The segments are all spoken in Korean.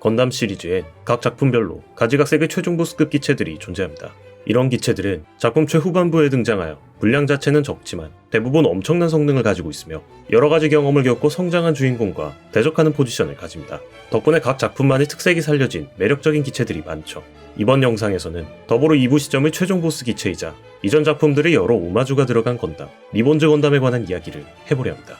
건담 시리즈엔 각 작품별로 가지각색의 최종 보스급 기체들이 존재합니다. 이런 기체들은 작품 최후반부에 등장하여 분량 자체는 적지만 대부분 엄청난 성능을 가지고 있으며 여러 가지 경험을 겪고 성장한 주인공과 대적하는 포지션을 가집니다. 덕분에 각 작품만의 특색이 살려진 매력적인 기체들이 많죠. 이번 영상에서는 더불어 2부 시점의 최종 보스 기체이자 이전 작품들의 여러 오마주가 들어간 건담, 리본즈 건담에 관한 이야기를 해보려 합니다.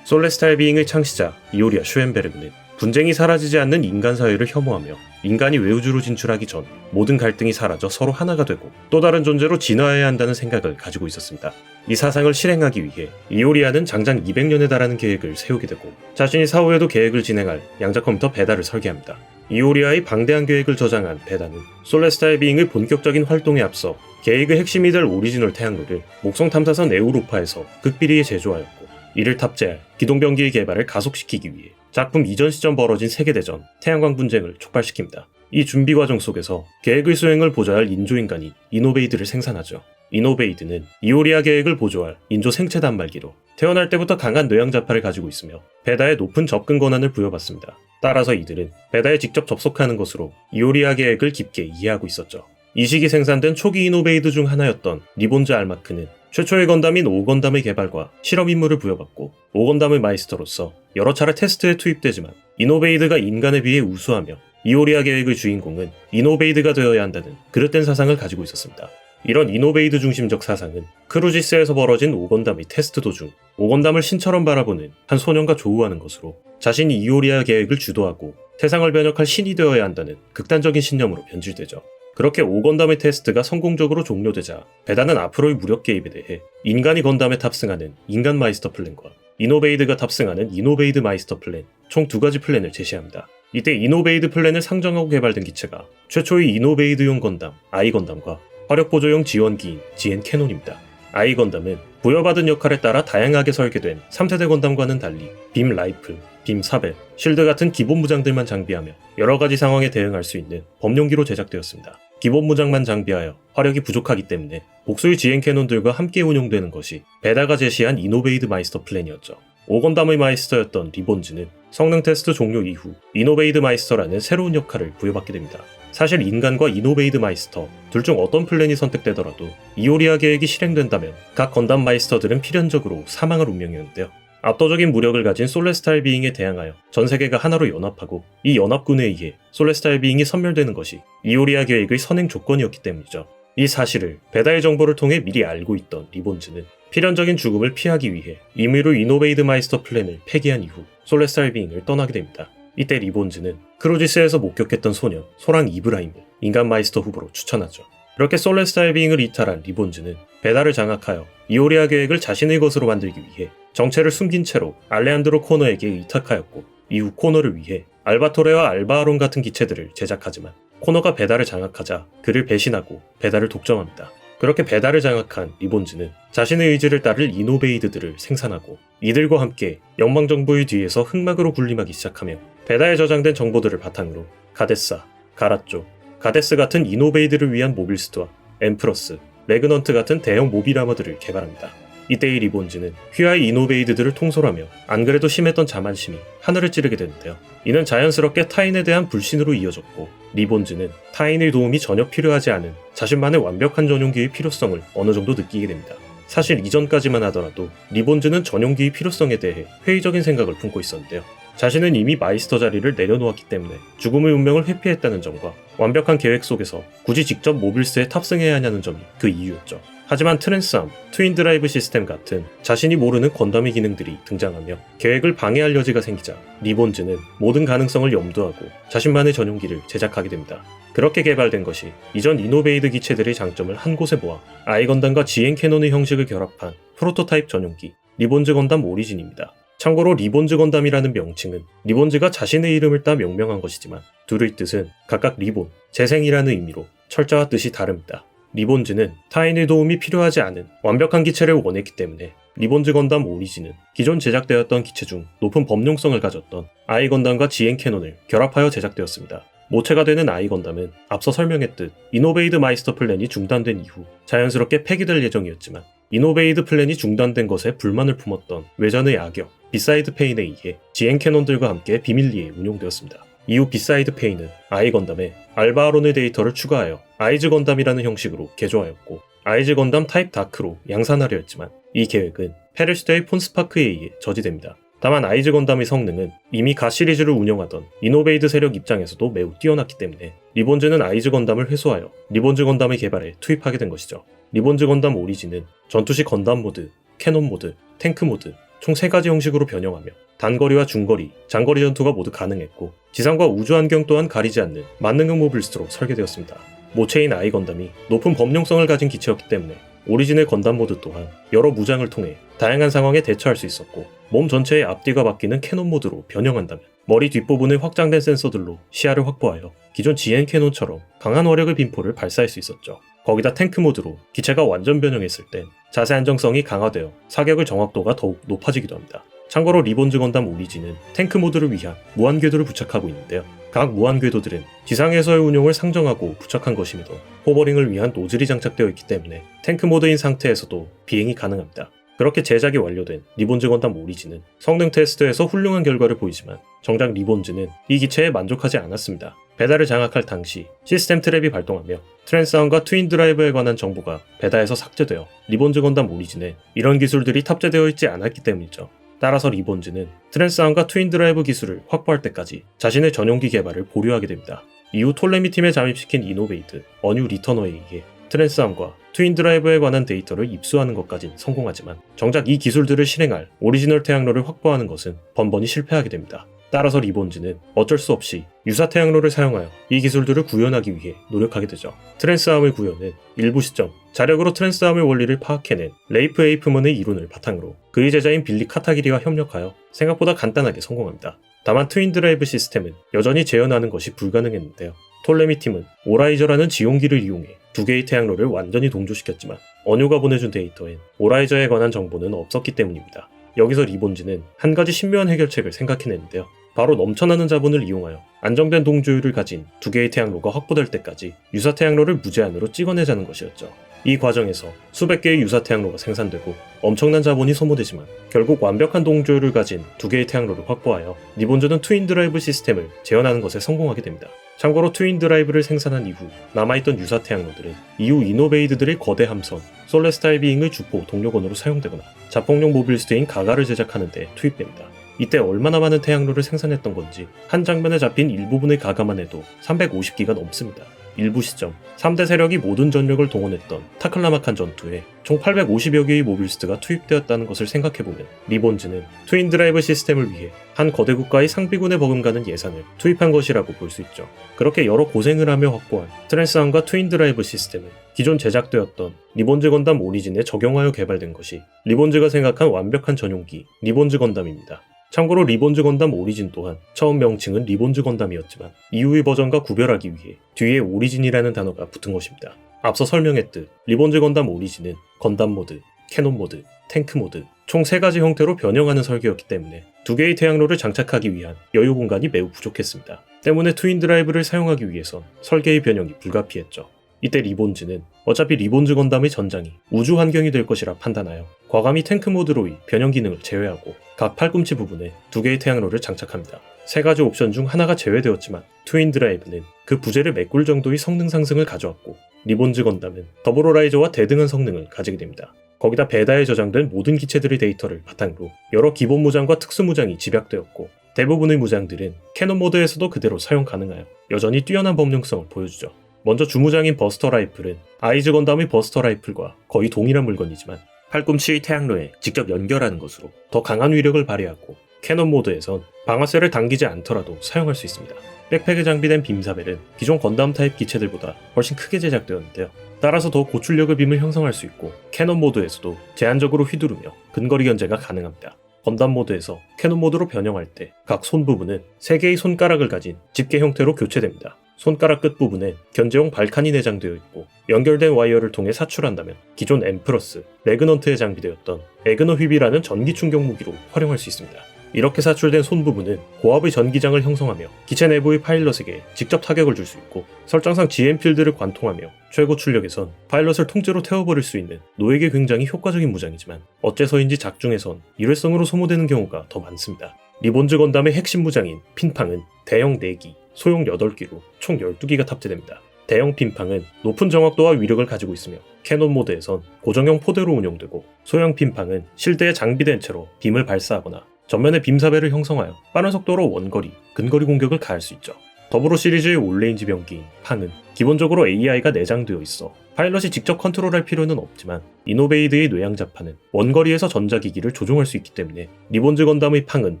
솔레스탈 비잉의 창시자 이오리아 슈엔베르그는 분쟁이 사라지지 않는 인간 사회를 혐오하며 인간이 외우주로 진출하기 전 모든 갈등이 사라져 서로 하나가 되고 또 다른 존재로 진화해야 한다는 생각을 가지고 있었습니다. 이 사상을 실행하기 위해 이오리아는 장장 200년에 달하는 계획을 세우게 되고 자신이 사후에도 계획을 진행할 양자 컴퓨터 베다를 설계합니다. 이오리아의 방대한 계획을 저장한 베다는 솔레스타의 비잉의 본격적인 활동에 앞서 계획의 핵심이 될 오리지널 태양로를 목성 탐사선 에우로파에서 극비리에 제조하였고 이를 탑재할 기동병기의 개발을 가속시키기 위해 작품 이전 시점 벌어진 세계대전, 태양광 분쟁을 촉발시킵니다. 이 준비 과정 속에서 계획의 수행을 보좌할 인조인간이 이노베이드를 생산하죠. 이노베이드는 이오리아 계획을 보조할 인조 생체 단말기로 태어날 때부터 강한 뇌양자파를 가지고 있으며 베다에 높은 접근 권한을 부여받습니다. 따라서 이들은 베다에 직접 접속하는 것으로 이오리아 계획을 깊게 이해하고 있었죠. 이 시기 생산된 초기 이노베이드 중 하나였던 리본즈 알마크는 최초의 건담인 오건담의 개발과 실험 임무를 부여받고 오건담의 마이스터로서 여러 차례 테스트에 투입되지만 이노베이드가 인간에 비해 우수하며 이오리아 계획의 주인공은 이노베이드가 되어야 한다는 그릇된 사상을 가지고 있었습니다. 이런 이노베이드 중심적 사상은 크루지스에서 벌어진 오건담의 테스트 도중 오건담을 신처럼 바라보는 한 소년과 조우하는 것으로 자신이 이오리아 계획을 주도하고 세상을 변혁할 신이 되어야 한다는 극단적인 신념으로 변질되죠. 그렇게 오건담의 테스트가 성공적으로 종료되자 배단은 앞으로의 무력 개입에 대해 인간이 건담에 탑승하는 인간 마이스터 플랜과 이노베이드가 탑승하는 이노베이드 마이스터 플랜 총 두 가지 플랜을 제시합니다. 이때 이노베이드 플랜을 상정하고 개발된 기체가 최초의 이노베이드용 건담 아이 건담과 화력 보조용 지원기인 GN 캐논입니다. 아이 건담은 부여받은 역할에 따라 다양하게 설계된 3세대 건담과는 달리 빔 라이플, 빔 사벨, 실드 같은 기본 무장들만 장비하며 여러 가지 상황에 대응할 수 있는 범용기로 제작되었습니다. 기본 무장만 장비하여 화력이 부족하기 때문에 복수의 지행 캐논들과 함께 운용되는 것이 베다가 제시한 이노베이드 마이스터 플랜이었죠. 오건담의 마이스터였던 리본즈는 성능 테스트 종료 이후 이노베이드 마이스터라는 새로운 역할을 부여받게 됩니다. 사실 인간과 이노베이드 마이스터 둘 중 어떤 플랜이 선택되더라도 이오리아 계획이 실행된다면 각 건담 마이스터들은 필연적으로 사망할 운명이었는데요. 압도적인 무력을 가진 솔레스타일 비잉에 대항하여 전 세계가 하나로 연합하고 이 연합군에 의해 솔레스타일 비잉이 선멸되는 것이 이오리아 계획의 선행 조건이었기 때문이죠. 이 사실을 배달 정보를 통해 미리 알고 있던 리본즈는 필연적인 죽음을 피하기 위해 임의로 이노베이드 마이스터 플랜을 폐기한 이후 솔레스타일 비잉을 떠나게 됩니다. 이때 리본즈는 크루지스에서 목격했던 소년 소랑 이브라임을 인간 마이스터 후보로 추천하죠. 이렇게 솔레스타일 비잉을 이탈한 리본즈는 배달을 장악하여 이오리아 계획을 자신의 것으로 만들기 위해 정체를 숨긴 채로 알레안드로 코너에게 의탁하였고 이후 코너를 위해 알바토레와 알바아론 같은 기체들을 제작하지만 코너가 배달을 장악하자 그를 배신하고 배달을 독점합니다. 그렇게 배달을 장악한 리본즈는 자신의 의지를 따를 이노베이드들을 생산하고 이들과 함께 영방정부의 뒤에서 흑막으로 군림하기 시작하며 배달에 저장된 정보들을 바탕으로 가데사, 가라쪼, 가데스 같은 이노베이드를 위한 모빌스트와 엠프러스, 레그넌트 같은 대형 모빌 아머들을 개발합니다. 이때의 리본즈는 휘하의 이노베이드들을 통솔하며 안 그래도 심했던 자만심이 하늘을 찌르게 되는데요. 이는 자연스럽게 타인에 대한 불신으로 이어졌고 리본즈는 타인의 도움이 전혀 필요하지 않은 자신만의 완벽한 전용기의 필요성을 어느 정도 느끼게 됩니다. 사실 이전까지만 하더라도 리본즈는 전용기의 필요성에 대해 회의적인 생각을 품고 있었는데요. 자신은 이미 마이스터 자리를 내려놓았기 때문에 죽음의 운명을 회피했다는 점과 완벽한 계획 속에서 굳이 직접 모빌스에 탑승해야 하냐는 점이 그 이유였죠. 하지만 트랜스암, 트윈 드라이브 시스템 같은 자신이 모르는 건담의 기능들이 등장하며 계획을 방해할 여지가 생기자 리본즈는 모든 가능성을 염두하고 자신만의 전용기를 제작하게 됩니다. 그렇게 개발된 것이 이전 이노베이드 기체들의 장점을 한 곳에 모아 아이건담과 지엔 캐논의 형식을 결합한 프로토타입 전용기 리본즈 건담 오리진입니다. 참고로 리본즈 건담이라는 명칭은 리본즈가 자신의 이름을 따 명명한 것이지만 둘의 뜻은 각각 리본, 재생이라는 의미로 철자와 뜻이 다릅니다. 리본즈는 타인의 도움이 필요하지 않은 완벽한 기체를 원했기 때문에 리본즈 건담 오리진은 기존 제작되었던 기체 중 높은 범용성을 가졌던 아이 건담과 지엔 캐논을 결합하여 제작되었습니다. 모체가 되는 아이 건담은 앞서 설명했듯 이노베이드 마이스터 플랜이 중단된 이후 자연스럽게 폐기될 예정이었지만 이노베이드 플랜이 중단된 것에 불만을 품었던 외전의 악역 비사이드 페인에 의해 지엔 캐논들과 함께 비밀리에 운용되었습니다. 이후 비사이드 페이는 아이 건담에 알바아론의 데이터를 추가하여 아이즈 건담이라는 형식으로 개조하였고 아이즈 건담 타입 다크로 양산하려 했지만 이 계획은 페르시대의 폰스파크에 의해 저지됩니다. 다만 아이즈 건담의 성능은 이미 가 시리즈를 운영하던 이노베이드 세력 입장에서도 매우 뛰어났기 때문에 리본즈는 아이즈 건담을 회수하여 리본즈 건담의 개발에 투입하게 된 것이죠. 리본즈 건담 오리진은 전투시 건담 모드, 캐논 모드, 탱크 모드 총 3가지 형식으로 변형하며 단거리와 중거리, 장거리 전투가 모두 가능했고 지상과 우주 환경 또한 가리지 않는 만능형 모빌스트로 설계되었습니다. 모체인 아이 건담이 높은 범용성을 가진 기체였기 때문에 오리진의 건담 모드 또한 여러 무장을 통해 다양한 상황에 대처할 수 있었고 몸 전체의 앞뒤가 바뀌는 캐논 모드로 변형한다면 머리 뒷부분의 확장된 센서들로 시야를 확보하여 기존 GN 캐논처럼 강한 화력의 빈포를 발사할 수 있었죠. 거기다 탱크 모드로 기체가 완전 변형했을 땐 자세 안정성이 강화되어 사격의 정확도가 더욱 높아지기도 합니다. 참고로 리본즈 건담 오리진은 탱크 모드를 위한 무한 궤도를 부착하고 있는데요. 각 무한 궤도들은 지상에서의 운용을 상정하고 부착한 것임에도 호버링을 위한 노즐이 장착되어 있기 때문에 탱크 모드인 상태에서도 비행이 가능합니다. 그렇게 제작이 완료된 리본즈 건담 오리진은 성능 테스트에서 훌륭한 결과를 보이지만 정작 리본즈는 이 기체에 만족하지 않았습니다. 배달을 장악할 당시 시스템 트랩이 발동하며 트랜스아운과 트윈 드라이브에 관한 정보가 배다에서 삭제되어 리본즈 건담 오리진에 이런 기술들이 탑재되어 있지 않았기 때문이죠. 따라서 리본즈는 트랜스아운과 트윈 드라이브 기술을 확보할 때까지 자신의 전용기 개발을 보류하게 됩니다. 이후 톨레미 팀에 잠입시킨 이노베이트, 어뉴 리터너에 의해 트랜스암과 트윈 드라이브에 관한 데이터를 입수하는 것까진 성공하지만 정작 이 기술들을 실행할 오리지널 태양로를 확보하는 것은 번번이 실패하게 됩니다. 따라서 리본즈는 어쩔 수 없이 유사 태양로를 사용하여 이 기술들을 구현하기 위해 노력하게 되죠. 트랜스암의 구현은 일부 시점 자력으로 트랜스암의 원리를 파악해낸 레이프 에이프먼의 이론을 바탕으로 그의 제자인 빌리 카타기리와 협력하여 생각보다 간단하게 성공합니다. 다만 트윈 드라이브 시스템은 여전히 재현하는 것이 불가능했는데요. 톨레미 팀은 오라이저라는 지용기를 이용해 두 개의 태양로를 완전히 동조시켰지만 어뉴가 보내준 데이터엔 오라이저에 관한 정보는 없었기 때문입니다. 여기서 리본즈는 한 가지 신묘한 해결책을 생각해냈는데요. 바로 넘쳐나는 자본을 이용하여 안정된 동조율을 가진 두 개의 태양로가 확보될 때까지 유사 태양로를 무제한으로 찍어내자는 것이었죠. 이 과정에서 수백 개의 유사 태양로가 생산되고 엄청난 자본이 소모되지만 결국 완벽한 동조율을 가진 두 개의 태양로를 확보하여 리본즈는 트윈 드라이브 시스템을 재현하는 것에 성공하게 됩니다. 참고로 트윈 드라이브를 생산한 이후 남아있던 유사 태양로들은 이후 이노베이드들의 거대 함선 솔레스타일 비잉의 주포 동력원으로 사용되거나 자폭용 모빌스트인 가가를 제작하는 데 투입됩니다. 이때 얼마나 많은 태양로를 생산했던 건지 한 장면에 잡힌 일부분의 가가만 해도 350기가 넘습니다. 일부 시점 3대 세력이 모든 전력을 동원했던 타클라마칸 전투에 총 850여 개의 모빌스트가 투입되었다는 것을 생각해보면 리본즈는 트윈 드라이브 시스템을 위해 한 거대 국가의 상비군에 버금가는 예산을 투입한 것이라고 볼 수 있죠. 그렇게 여러 고생을 하며 확보한 트랜스함과 트윈 드라이브 시스템은 기존 제작되었던 리본즈 건담 오리진에 적용하여 개발된 것이 리본즈가 생각한 완벽한 전용기 리본즈 건담입니다. 참고로 리본즈 건담 오리진 또한 처음 명칭은 리본즈 건담이었지만 이후의 버전과 구별하기 위해 뒤에 오리진이라는 단어가 붙은 것입니다. 앞서 설명했듯 리본즈 건담 오리진은 건담 모드, 캐논 모드, 탱크 모드 총 3가지 형태로 변형하는 설계였기 때문에 두 개의 태양로를 장착하기 위한 여유 공간이 매우 부족했습니다. 때문에 트윈 드라이브를 사용하기 위해선 설계의 변형이 불가피했죠. 이때 리본즈는 어차피 리본즈 건담의 전장이 우주 환경이 될 것이라 판단하여 과감히 탱크 모드로의 변형 기능을 제외하고 각 팔꿈치 부분에 두 개의 태양로를 장착합니다. 세 가지 옵션 중 하나가 제외되었지만 트윈 드라이브는 그 부재를 메꿀 정도의 성능 상승을 가져왔고 리본즈 건담은 더블호라이저와 대등한 성능을 가지게 됩니다. 거기다 베다에 저장된 모든 기체들의 데이터를 바탕으로 여러 기본 무장과 특수 무장이 집약되었고 대부분의 무장들은 캐논 모드에서도 그대로 사용 가능하여 여전히 뛰어난 범용성을 보여주죠. 먼저 주무장인 버스터 라이플은 아이즈 건담의 버스터 라이플과 거의 동일한 물건이지만 팔꿈치의 태양로에 직접 연결하는 것으로 더 강한 위력을 발휘하고 캐논 모드에선 방아쇠를 당기지 않더라도 사용할 수 있습니다. 백팩에 장비된 빔사벨은 기존 건담 타입 기체들보다 훨씬 크게 제작되었는데요. 따라서 더 고출력의 빔을 형성할 수 있고 캐논 모드에서도 제한적으로 휘두르며 근거리 견제가 가능합니다. 건담 모드에서 캐논 모드로 변형할 때 각 손 부분은 3개의 손가락을 가진 집게 형태로 교체됩니다. 손가락 끝부분에 견제용 발칸이 내장되어 있고 연결된 와이어를 통해 사출한다면 기존 M 플러스 레그넌트에 장비되었던 에그너 휘비라는 전기 충격 무기로 활용할 수 있습니다. 이렇게 사출된 손 부분은 고압의 전기장을 형성하며 기체 내부의 파일럿에게 직접 타격을 줄 수 있고 설정상 GM 필드를 관통하며 최고 출력에선 파일럿을 통째로 태워버릴 수 있는 노에게 굉장히 효과적인 무장이지만 어째서인지 작중에선 일회성으로 소모되는 경우가 더 많습니다. 리본즈 건담의 핵심 무장인 핀팡은 대형 내기, 소형 8기로 총 12기가 탑재됩니다. 대형 핀팡은 높은 정확도와 위력을 가지고 있으며 캐논 모드에선 고정형 포대로 운용되고 소형 핀팡은 실드에 장비된 채로 빔을 발사하거나 전면에 빔사배를 형성하여 빠른 속도로 원거리, 근거리 공격을 가할 수 있죠. 더불어 시리즈의 올레인지 병기인 팡은 기본적으로 AI가 내장되어 있어 파일럿이 직접 컨트롤할 필요는 없지만 이노베이드의 뇌양자파는 원거리에서 전자기기를 조종할 수 있기 때문에 리본즈 건담의 팡은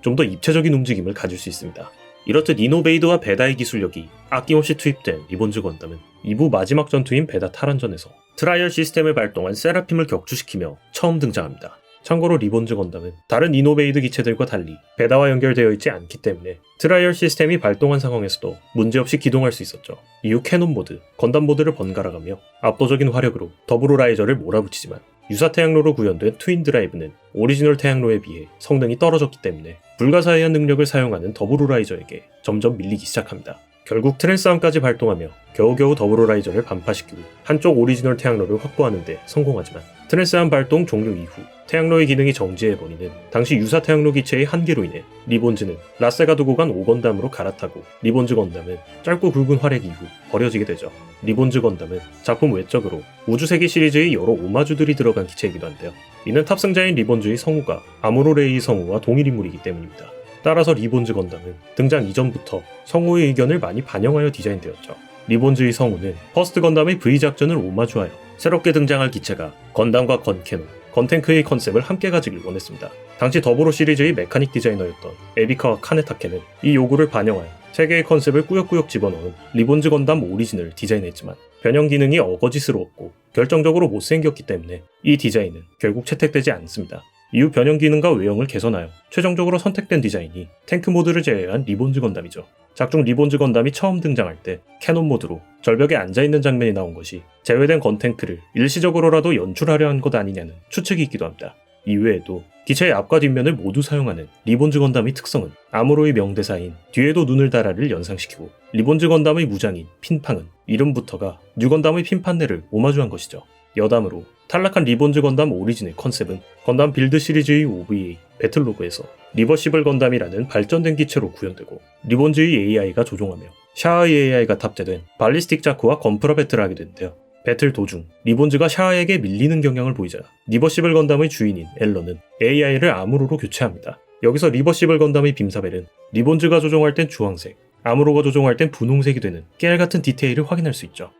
좀 더 입체적인 움직임을 가질 수 있습니다. 이렇듯 이노베이드와 베다의 기술력이 아낌없이 투입된 리본즈 건담은 2부 마지막 전투인 베다 타란전에서 트라이얼 시스템을 발동한 세라핌을 격추시키며 처음 등장합니다. 참고로 리본즈 건담은 다른 이노베이드 기체들과 달리 베다와 연결되어 있지 않기 때문에 트라이얼 시스템이 발동한 상황에서도 문제없이 기동할 수 있었죠. 이후 캐논 모드, 건담 모드를 번갈아가며 압도적인 화력으로 더블 라이저를 몰아붙이지만 유사 태양로로 구현된 트윈 드라이브는 오리지널 태양로에 비해 성능이 떨어졌기 때문에 불가사의한 능력을 사용하는 더블라이저에게 점점 밀리기 시작합니다. 결국 트랜스함까지 발동하며 겨우겨우 더블라이저를 반파시키고 한쪽 오리지널 태양로를 확보하는데 성공하지만 트랜스함 발동 종료 이후 태양로의 기능이 정지해버리는 당시 유사 태양로 기체의 한계로 인해 리본즈는 라세가 두고 간 5건담으로 갈아타고 리본즈 건담은 짧고 굵은 활약 이후 버려지게 되죠. 리본즈 건담은 작품 외적으로 우주세계 시리즈의 여러 오마주들이 들어간 기체이기도 한데요. 이는 탑승자인 리본즈의 성우가 아무로레이 성우와 동일 인물이기 때문입니다. 따라서 리본즈 건담은 등장 이전부터 성우의 의견을 많이 반영하여 디자인되었죠. 리본즈의 성우는 퍼스트 건담의 V 작전을 오마주하여 새롭게 등장할 기체가 건담과 건캐논, 건탱크의 컨셉을 함께 가지길 원했습니다. 당시 더보로 시리즈의 메카닉 디자이너였던 에비카와 카네타케는 이 요구를 반영하여 세 개의 컨셉을 꾸역꾸역 집어넣은 리본즈 건담 오리진을 디자인했지만 변형 기능이 어거지스러웠고 결정적으로 못생겼기 때문에 이 디자인은 결국 채택되지 않습니다. 이후 변형 기능과 외형을 개선하여 최종적으로 선택된 디자인이 탱크 모드를 제외한 리본즈 건담이죠. 작중 리본즈 건담이 처음 등장할 때 캐논 모드로 절벽에 앉아있는 장면이 나온 것이 제외된 건탱크를 일시적으로라도 연출하려 한 것 아니냐는 추측이 있기도 합니다. 이외에도 기체의 앞과 뒷면을 모두 사용하는 리본즈 건담의 특성은 아무로의 명대사인 뒤에도 눈을 달아를 연상시키고 리본즈 건담의 무장인 핀팡은 이름부터가 뉴건담의 핀판네를 오마주한 것이죠. 여담으로 탈락한 리본즈 건담 오리진의 컨셉은 건담 빌드 시리즈의 OVA 배틀로그에서 리버시블 건담이라는 발전된 기체로 구현되고 리본즈의 AI가 조종하며 샤아의 AI가 탑재된 발리스틱 자크와 건프라 배틀을 하게 되는데요. 배틀 도중 리본즈가 샤아에게 밀리는 경향을 보이자 리버시블 건담의 주인인 앨런은 AI를 아무로로 교체합니다. 여기서 리버시블 건담의 빔사벨은 리본즈가 조종할 땐 주황색, 아무로가 조종할 땐 분홍색이 되는 깨알 같은 디테일을 확인할 수 있죠.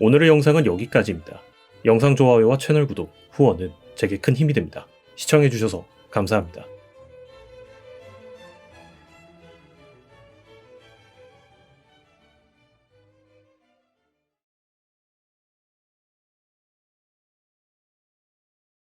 오늘의 영상은 여기까지입니다. 영상 좋아요와 채널 구독, 후원은 제게 큰 힘이 됩니다. 시청해주셔서 감사합니다.